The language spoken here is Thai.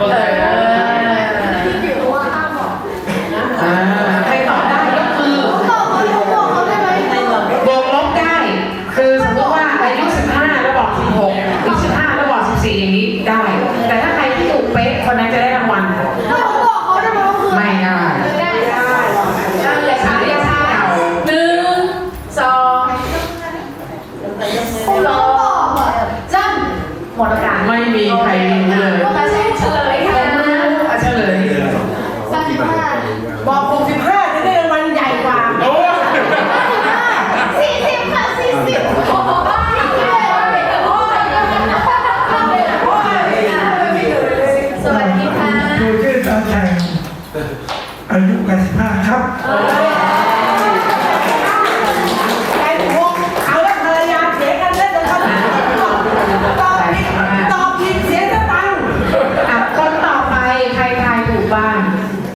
ก็เลยอ่าใครตอบได้ก็คือ บวกลบได้ คือสมมติว่าอายุ15 แล้วบอก 16หรือ15 แล้วบอก 14 อย่างนี้ได้ แต่ถ้าใครที่ถูกเป๊ะคนนั้นจะได้รางวัล ไม่ได้สามเรียกเก่าหนึ่งสองหมดโอกาสไม่มีใครรู้เลยเฉลยค่ะอะเฉลย บอก65จะได้รางวัลใหญ่กว่าโอ้สวัสดีค่ะดูชื่อตาแทงอายุ85ครับไอ้พวกเขาและภรรยาเสียกันแล้วเดี๋ยวเขาตอบผิดตอบผิดเสียสตังค์อะคนต่อไปใครทายถูกบ้าง